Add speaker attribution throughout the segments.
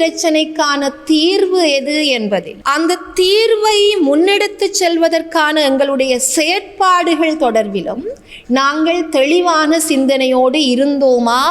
Speaker 1: பிரச்சனைக்கான தீர்வு எது என்பதை அந்த தீர்வை முன்னெடுத்து செல்வதற்கான எங்களுடைய செயற்பாடுகள் தொடர்பிலும் நாங்கள் தெளிவான சிந்தனையோடு இருந்தோமா?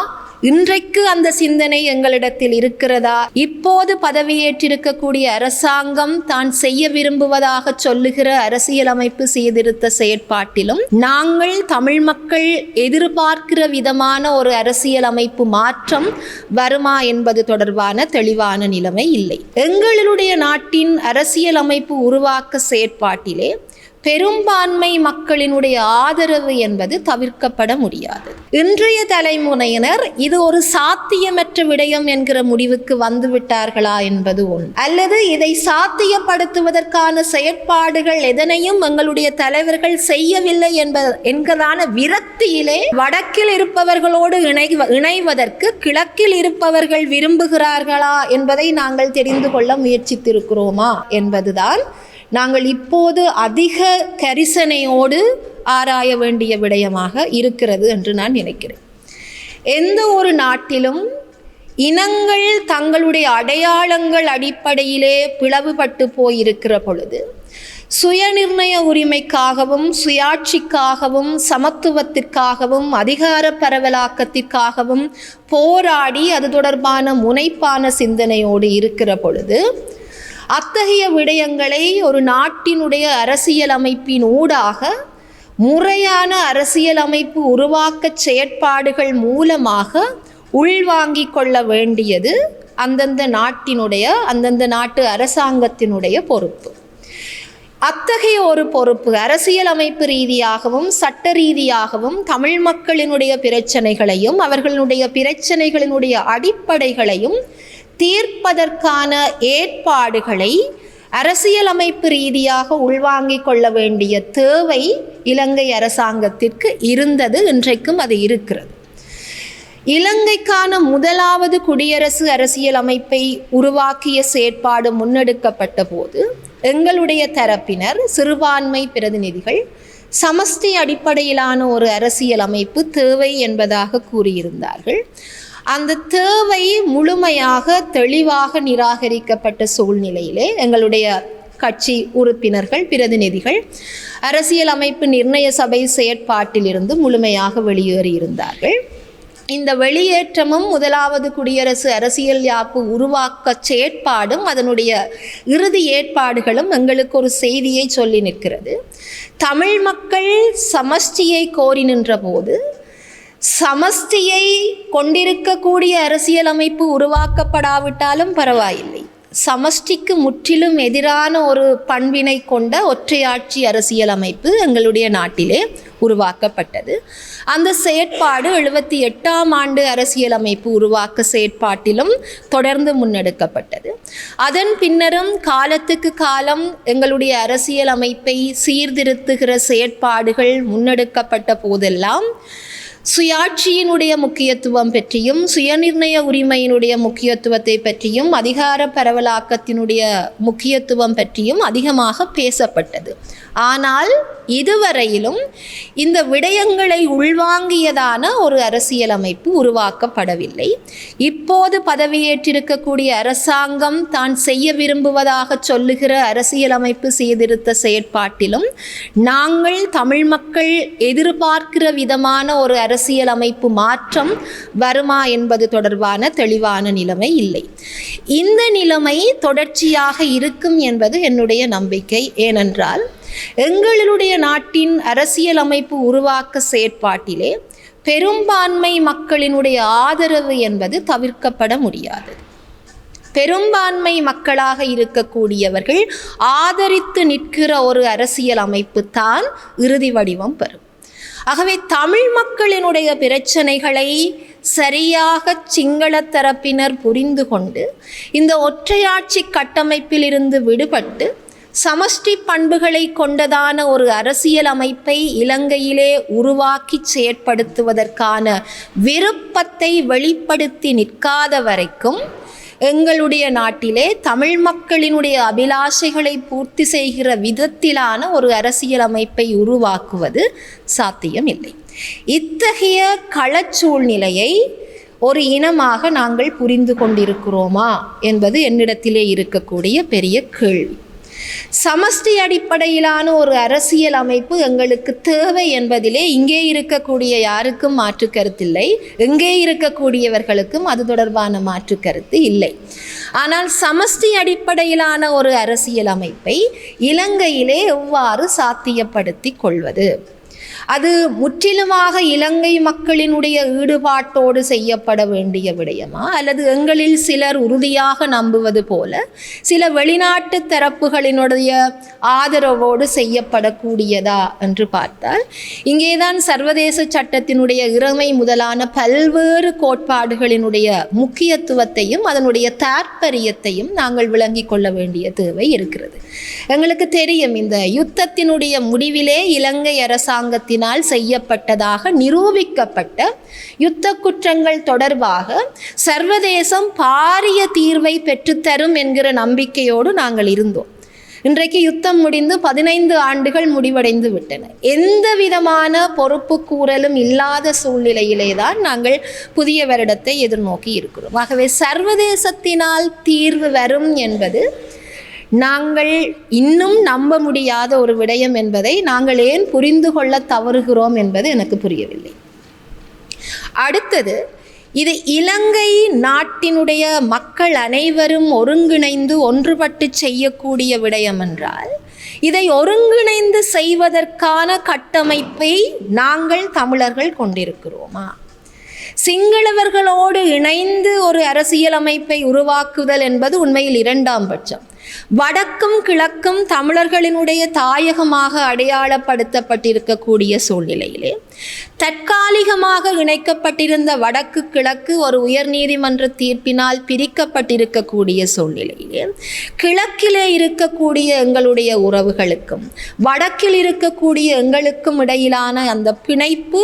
Speaker 1: இன்றைக்கு அந்த சிந்தனை எங்களிடத்தில் இருக்கிறதா? இப்போது பதவியேற்றிருக்கக்கூடிய அரசாங்கம் தான் செய்ய விரும்புவதாக சொல்லுகிற அரசியலமைப்பு சீர்திருத்த செயற்பாட்டிலும் நாங்கள் தமிழ் மக்கள் எதிர்பார்க்கிற விதமான ஒரு அரசியலமைப்பு மாற்றம் வருமா என்பது தொடர்பான தெளிவான நிலைமை இல்லை. எங்களுடைய நாட்டின் அரசியலமைப்பு உருவாக்க செயற்பாட்டிலே பெரும்பான்மை மக்களினுடைய ஆதரவு என்பது தவிர்க்கப்பட முடியாது. இன்றைய தலைமுறையினர் இது ஒரு சாத்தியமற்ற விடயம் என்கிற முடிவுக்கு வந்துவிட்டார்களா என்பது ஒன்று அல்லது இதை சாத்தியப்படுத்துவதற்கான செயற்பாடுகள் எதனையும் எங்களுடைய தலைவர்கள் செய்யவில்லை என்ப என்கிறதான விரக்தியிலே வடக்கில் இருப்பவர்களோடு இணை இணைவதற்கு கிழக்கில் இருப்பவர்கள் விரும்புகிறார்களா என்பதை நாங்கள் தெரிந்து கொள்ள முயற்சித்திருக்கிறோமா என்பதுதான் நாங்கள் இப்போது அதிக கரிசனையோடு ஆராய வேண்டிய விடயமாக இருக்கிறது என்று நான் நினைக்கிறேன். எந்த ஒரு நாட்டிலும் இனங்கள் தங்களுடைய அடையாளங்கள் அடிப்படையிலே பிளவுபட்டு போயிருக்கிற பொழுது சுயநிர்ணய உரிமைக்காகவும் சுயாட்சிக்காகவும் சமத்துவத்திற்காகவும் அதிகார பரவலாக்கத்திற்காகவும் போராடி அது தொடர்பான முனைப்பான சிந்தனையோடு இருக்கிற பொழுது அத்தகைய விடயங்களை ஒரு நாட்டினுடைய அரசியல் அமைப்பின் ஊடாக முறையான அரசியல் அமைப்பு உருவாக்க செயற்பாடுகள் மூலமாக உள்வாங்கிக் கொள்ள வேண்டியது அந்தந்த நாட்டினுடைய அந்தந்த நாட்டு அரசாங்கத்தினுடைய பொறுப்பு. அத்தகைய ஒரு பொறுப்பு அரசியலமைப்பு ரீதியாகவும் சட்ட ரீதியாகவும் தமிழ் மக்களினுடைய பிரச்சனைகளையும் அவர்களுடைய பிரச்சனைகளினுடைய அடிப்படைகளையும் தீர்ப்பதற்கான ஏற்பாடுகளை அரசியலமைப்பு ரீதியாக உள்வாங்கிக் கொள்ள வேண்டிய தேவை இலங்கை அரசாங்கத்திற்கு இருந்தது இன்றைக்கும் அது இருக்கிறது. இலங்கைக்கான முதலாவது குடியரசு அரசியலமைப்பை உருவாக்கிய செயற்பாடு முன்னெடுக்கப்பட்ட போது எங்களுடைய தரப்பினர் சிறுபான்மை பிரதிநிதிகள் சமஷ்டி அடிப்படையிலான ஒரு அரசியலமைப்பு தேவை என்பதாக கூறியிருந்தார்கள். அந்த தேவை முழுமையாக தெளிவாக நிராகரிக்கப்பட்ட சூழ்நிலையிலே எங்களுடைய கட்சி உறுப்பினர்கள் பிரதிநிதிகள் அரசியல் அமைப்பு நிர்ணய சபை செயற்பாட்டிலிருந்து முழுமையாக வெளியேறியிருந்தார்கள். இந்த வெளியேற்றமும் முதலாவது குடியரசு அரசியல் யாப்பு உருவாக்க செயற்பாடும் அதனுடைய இறுதி ஏற்பாடுகளும் எங்களுக்கு ஒரு செய்தியை சொல்லி நிற்கிறது. தமிழ் மக்கள் சமஷ்டியை கோரி நின்ற போது சமஷ்டியை கொண்டிருக்கக்கூடிய அரசியலமைப்பு உருவாக்கப்படாவிட்டாலும் பரவாயில்லை. சமஷ்டிக்கு முற்றிலும் எதிரான ஒரு பண்பினை கொண்ட ஒற்றையாட்சி அரசியலமைப்பு எங்களுடைய நாட்டிலே உருவாக்கப்பட்டது. அந்த செயற்பாடு எழுபத்தி எட்டாம் ஆண்டு அரசியலமைப்பு உருவாக்க செயற்பாட்டிலும் தொடர்ந்து முன்னெடுக்கப்பட்டது. அதன் பின்னரும் காலத்துக்கு காலம் எங்களுடைய அரசியல் அமைப்பை சீர்திருத்துகிற செயற்பாடுகள் முன்னெடுக்கப்பட்ட போதெல்லாம் சுயாட்சியினுடைய முக்கியத்துவம் பற்றியும் சுயநிர்ணய உரிமையினுடைய முக்கியத்துவத்தை பற்றியும் அதிகார பரவலாக்கத்தினுடைய முக்கியத்துவம் பற்றியும் அதிகமாக பேசப்பட்டது. ஆனால் இதுவரையிலும் இந்த விடயங்களை உள்வாங்கியதான ஒரு அரசியலமைப்பு உருவாக்கப்படவில்லை. இப்போது பதவியேற்றிருக்கக்கூடிய அரசாங்கம் தான் செய்ய விரும்புவதாக சொல்லுகிற அரசியலமைப்பு சீர்திருத்த செயற்பாட்டிலும் நாங்கள் தமிழ் மக்கள் எதிர்பார்க்கிற விதமான ஒரு அரசியலமைப்பு மாற்றம் வருமா என்பது தொடர்பான தெளிவான நிலைமை இல்லை. இந்த நிலைமை தொடர்ச்சியாக இருக்கும் என்பது என்னுடைய நம்பிக்கை. ஏனென்றால் எங்களுடைய நாட்டின் அரசியலமைப்பு உருவாக்க செயற்பாட்டிலே பெரும்பான்மை மக்களினுடைய ஆதரவு என்பது தவிர்க்கப்பட முடியாது. பெரும்பான்மை மக்களாக இருக்கக்கூடியவர்கள் ஆதரித்து நிற்கிற ஒரு அரசியல் அமைப்பு தான் இறுதி வடிவம் பெறும். ஆகவே தமிழ் மக்களினுடைய பிரச்சனைகளை சரியாக சிங்கள தரப்பினர் புரிந்து கொண்டு இந்த ஒற்றையாட்சி கட்டமைப்பிலிருந்து விடுபட்டு சமஷ்டி பண்புகளை கொண்டதான ஒரு அரசியல் அமைப்பை இலங்கையிலே உருவாக்கி செயற்படுத்துவதற்கான விருப்பத்தை வெளிப்படுத்தி நிற்காத வரைக்கும் எங்களுடைய நாட்டிலே தமிழ் மக்களினுடைய அபிலாஷைகளை பூர்த்தி செய்கிற விதத்திலான ஒரு அரசியல் அமைப்பை உருவாக்குவது சாத்தியமில்லை. இத்தகைய களச்சூழ்நிலையை ஒரு இனமாக நாங்கள் புரிந்து கொண்டிருக்கிறோமா என்பது என்னிடத்திலே இருக்கக்கூடிய பெரிய கேள்வி. சமஷ்டி அடிப்படையிலான ஒரு அரசியல் அமைப்பு எங்களுக்கு தேவை என்பதிலே இங்கே இருக்கக்கூடிய யாருக்கும் மாற்று கருத்தில்லை எங்கே இருக்கக்கூடியவர்களுக்கும் அது தொடர்பான மாற்று கருத்து இல்லை. ஆனால் சமஷ்டி அடிப்படையிலான ஒரு அரசியல் அமைப்பை இலங்கையிலே எவ்வாறு சாத்தியப்படுத்தி கொள்வது? அது முற்றிலுமாக இலங்கை மக்களினுடைய ஈடுபாட்டோடு செய்யப்பட வேண்டிய விடயமா? அல்லது எங்களில் சிலர் உறுதியாக நம்புவது போல சில வெளிநாட்டு தரப்புகளினுடைய ஆதரவோடு செய்யப்படக்கூடியதா என்று பார்த்தால் இங்கேதான் சர்வதேச சட்டத்தினுடைய இறமை முதலான பல்வேறு கோட்பாடுகளினுடைய முக்கியத்துவத்தையும் அதனுடைய தாற்பரியத்தையும் நாங்கள் விளங்கிக் கொள்ள வேண்டிய தேவை இருக்கிறது. எங்களுக்கு தெரியும் இந்த யுத்தத்தினுடைய முடிவிலே இலங்கை அரசாங்கத்தின் அரசினால் செய்யப்பட்டதாக நிரூபிக்கப்பட்ட யுத்த குற்றங்கள் தொடர்பாக சர்வதேசம் பாரிய தீர்வை பெற்றுத்தரும் என்கிற நம்பிக்கையோடு நாங்கள் இருந்தோம். இன்றைக்கு யுத்தம் முடிந்து பதினைந்து ஆண்டுகள் முடிவடைந்து விட்டன. எந்த விதமான பொறுப்பு கூறலும் இல்லாத சூழ்நிலையிலே தான் நாங்கள் புதிய வருடத்தை எதிர்நோக்கி இருக்கிறோம். ஆகவே சர்வதேசத்தினால் தீர்வு வரும் என்பது நாங்கள் இன்னும் நம்ப முடியாத ஒரு விடயம் என்பதை நாங்கள் ஏன் புரிந்து கொள்ள தவறுகிறோம் என்பது எனக்கு புரியவில்லை. அடுத்தது இது இலங்கை நாட்டினுடைய மக்கள் அனைவரும் ஒருங்கிணைந்து ஒன்றுபட்டு செய்யக்கூடிய விடயம் என்றால் இதை ஒருங்கிணைந்து செய்வதற்கான கட்டமைப்பை நாங்கள் தமிழர்கள் கொண்டிருக்கிறோமா? சிங்களவர்களோடு இணைந்து ஒரு அரசியலமைப்பை உருவாக்குதல் என்பது உண்மையில் இரண்டாம் பட்சம். வடக்கும் கிழக்கும் தமிழர்களினுடைய தாயகமாக அடையாளப்படுத்தப்பட்டிருக்கக்கூடிய சூழ்நிலையிலே தற்காலிகமாக இணைக்கப்பட்டிருந்த வடக்கு கிழக்கு ஒரு உயர்நீதிமன்ற தீர்ப்பினால் பிரிக்கப்பட்டிருக்கக்கூடிய சூழ்நிலையிலே கிழக்கிலே இருக்கக்கூடிய எங்களுடைய உறவுகளுக்கும் வடக்கில் இருக்கக்கூடிய எங்களுக்கும் இடையிலான அந்த பிணைப்பு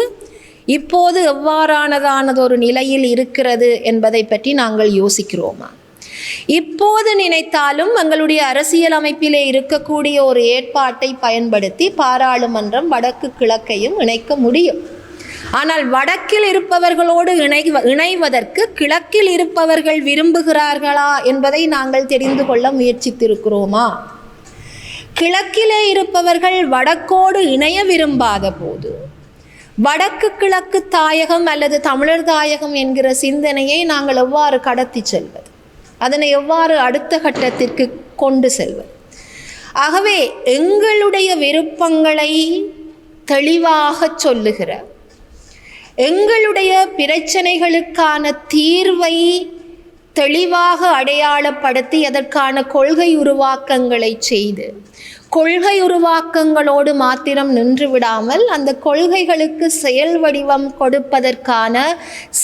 Speaker 1: இப்போது எவ்வாறானதானது ஒரு நிலையில் இருக்கிறது என்பதை பற்றி நாங்கள் யோசிக்கிறோமா? இப்போது நினைத்தாலும் எங்களுடைய அரசியல் அமைப்பிலே இருக்கக்கூடிய ஒரு ஏற்பாட்டை பயன்படுத்தி பாராளுமன்றம் வடக்கு கிழக்கையும் இணைக்க முடியும். ஆனால் வடக்கில் இருப்பவர்களோடு இணை இணைவதற்கு கிழக்கில் இருப்பவர்கள் விரும்புகிறார்களா என்பதை நாங்கள் தெரிந்து கொள்ள முயற்சித்திருக்கிறோமா? கிழக்கிலே இருப்பவர்கள் வடக்கோடு இணைய விரும்பாத போது வடக்கு கிழக்கு தாயகம் அல்லது தமிழர் தாயகம் என்கிற சிந்தனையை நாங்கள் எவ்வாறு கடத்தி செல்வது? அதனை எவ்வாறு அடுத்த கட்டத்திற்கு கொண்டு செல்வது? ஆகவே எங்களுடைய விருப்பங்களை தெளிவாக சொல்லுகிற எங்களுடைய பிரச்சனைகளுக்கான தீர்வை தெளிவாக அடையாளப்படுத்தி அதற்கான கொள்கை உருவாக்கங்களை செய்து கொள்கை உருவாக்கங்களோடு மாத்திரம் நின்று விடாமல் அந்த கொள்கைகளுக்கு செயல் வடிவம் கொடுப்பதற்கான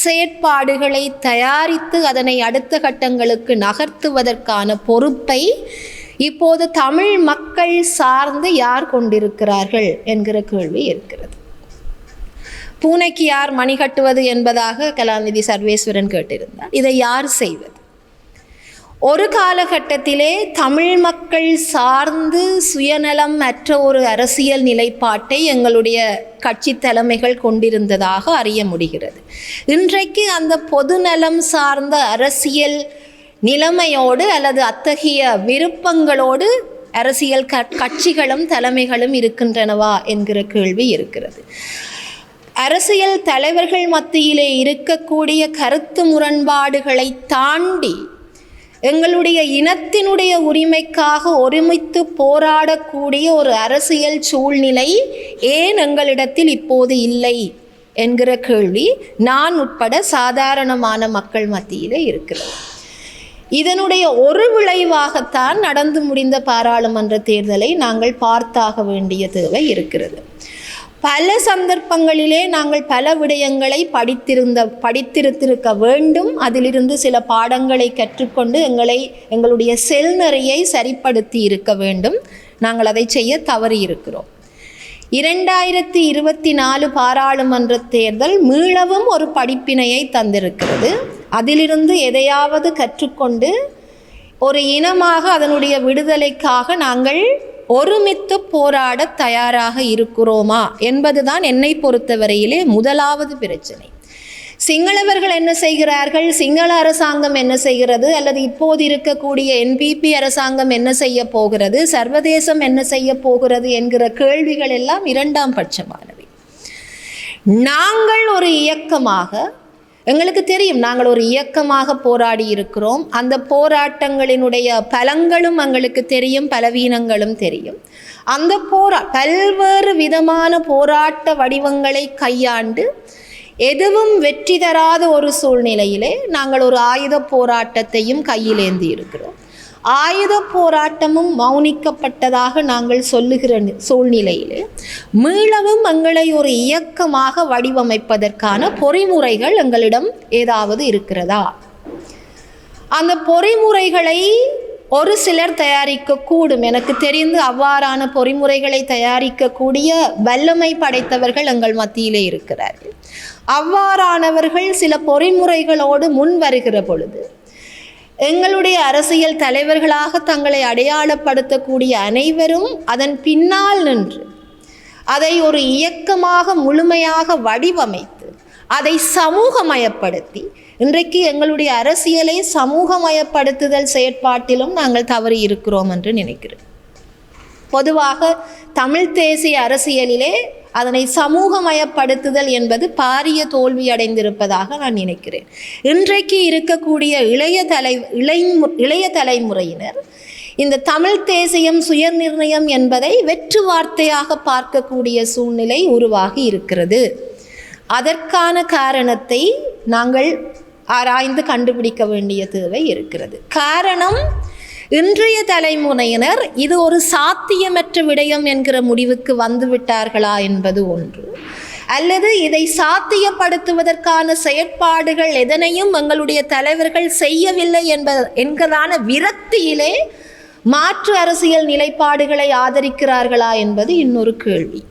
Speaker 1: செயற்பாடுகளை தயாரித்து அதனை அடுத்த கட்டங்களுக்கு நகர்த்துவதற்கான பொறுப்பை இப்போது தமிழ் மக்கள் சார்ந்து யார் கொண்டிருக்கிறார்கள் என்கிற கேள்வி இருக்கிறது. பூனைக்கு யார் மணி கட்டுவது என்பதாக கலாநிதி சர்வேஸ்வரன் கேட்டிருந்தார். இதை யார் செய்வது? ஒரு காலகட்டத்திலே தமிழ் மக்கள் சார்ந்து சுயநலம் அற்ற ஒரு அரசியல் நிலைப்பாட்டை எங்களுடைய கட்சி தலைமைகள் கொண்டிருந்ததாக அறிய முடிகிறது. இன்றைக்கு அந்த பொதுநலம் சார்ந்த அரசியல் நிலைமையோடு அல்லது அத்தகைய விருப்பங்களோடு அரசியல் க கட்சிகளும் தலைமைகளும் இருக்கின்றனவா என்கிற கேள்வி இருக்கிறது. அரசியல் தலைவர்கள் மத்தியிலே இருக்கக்கூடிய கருத்து முரண்பாடுகளை தாண்டி எங்களுடைய இனத்தினுடைய உரிமைக்காக ஒருமித்து போராடக்கூடிய ஒரு அரசியல் சூழ்நிலை ஏன் எங்களிடத்தில் இப்போது இல்லை என்கிற கேள்வி நான் உட்பட சாதாரணமான மக்கள் மத்தியிலே இருக்கிறது. இதனுடைய ஒரு விளைவாகத்தான் நடந்து முடிந்த பாராளுமன்ற தேர்தலை நாங்கள் பார்த்தாக வேண்டிய தேவை இருக்கிறது. பல சந்தர்ப்பங்களிலே நாங்கள் பல விடயங்களை படித்திருந்த படித்திருத்திருக்க வேண்டும். அதிலிருந்து சில பாடங்களை கற்றுக்கொண்டு எங்களை எங்களுடைய செல்நறையை சரிப்படுத்தி இருக்க வேண்டும். நாங்கள் அதை செய்ய தவறி இருக்கிறோம். இரண்டாயிரத்தி இருபத்தி நாலு பாராளுமன்ற தேர்தல் மீளவும் ஒரு படிப்பினையை தந்திருக்கிறது. அதிலிருந்து எதையாவது கற்றுக்கொண்டு ஒரு இனமாக அதனுடைய விடுதலைக்காக நாங்கள் ஒருமித்து போராட தயாராக இருக்கிறோமா என்பதுதான் என்னை பொறுத்தவரையிலே முதலாவது பிரச்சனை. சிங்களவர்கள் என்ன செய்கிறார்கள்? சிங்கள அரசாங்கம் என்ன செய்கிறது? அல்லது இப்போது இருக்கக்கூடிய என்பிபி அரசாங்கம் என்ன செய்ய போகிறது? சர்வதேசம் என்ன செய்ய போகிறது என்கிற கேள்விகள் எல்லாம் இரண்டாம் பட்சமானவை. நாங்கள் ஒரு இயக்கமாக எங்களுக்கு தெரியும் நாங்கள் ஒரு இயக்கமாக போராடி இருக்கிறோம். அந்த போராட்டங்களினுடைய பலங்களும் எங்களுக்கு தெரியும் பலவீனங்களும் தெரியும். அந்த போரா பல்வேறு விதமான போராட்ட வடிவங்களை கையாண்டு எதுவும் வெற்றி தராத ஒரு சூழ்நிலையிலே நாங்கள் ஒரு ஆயுத போராட்டத்தையும் கையிலேந்தி இருக்கிறோம். ஆயுத போராட்டமும் மௌனிக்கப்பட்டதாக நாங்கள் சொல்லுகிற சூழ்நிலையில் மீளவும் எங்களை ஒரு இயக்கமாக வடிவமைப்பதற்கான பொறிமுறைகள் எங்களிடம் ஏதாவது இருக்கிறதா? அந்த பொறிமுறைகளை ஒரு சிலர் தயாரிக்கக்கூடும். எனக்கு தெரிந்து அவ்வாறான பொறிமுறைகளை தயாரிக்கக்கூடிய வல்லமை படைத்தவர்கள் எங்கள் மத்தியிலே இருக்கிறார்கள். அவ்வாறானவர்கள் சில பொறிமுறைகளோடு முன் வருகிற பொழுது எங்களுடைய அரசியல் தலைவர்களாக தங்களை அடையாளப்படுத்தக்கூடிய அனைவரும் அதன் பின்னால் நின்று அதை ஒரு இயக்கமாக முழுமையாக வடிவமைத்து அதை சமூகமயப்படுத்தி இன்றைக்கு எங்களுடைய அரசியலை சமூகமயப்படுத்துதல் செயற்பாட்டிலும் நாங்கள் தவறி இருக்கிறோம் என்று நினைக்கிறேன். பொதுவாக தமிழ் தேசிய அரசியலிலே அதனை சமூகமயப்படுத்துதல் என்பது பாரிய தோல்வி அடைந்திருப்பதாக நான் நினைக்கிறேன். இன்றைக்கு இருக்கக்கூடிய இளைய தலை இளை இளைய தலைமுறையினர் இந்த தமிழ் தேசியம் சுயநிர்ணயம் என்பதை வெற்று வார்த்தையாக பார்க்கக்கூடிய சூழ்நிலை உருவாகி இருக்கிறது. அதற்கான காரணத்தை நாங்கள் ஆராய்ந்து கண்டுபிடிக்க வேண்டிய தேவை இருக்கிறது. காரணம் இன்றைய தலைமுறையினர் இது ஒரு சாத்தியமற்ற விடயம் என்கிற முடிவுக்கு வந்துவிட்டார்களா என்பது ஒன்று. அல்லது இதை சாத்தியப்படுத்துவதற்கான செயற்பாடுகள் எதனையும் எங்களுடைய தலைவர்கள் செய்யவில்லை என்ப என்கிறதான விரக்தியிலே மாற்று அரசியல் நிலைப்பாடுகளை ஆதரிக்கிறார்களா என்பது இன்னொரு கேள்வி.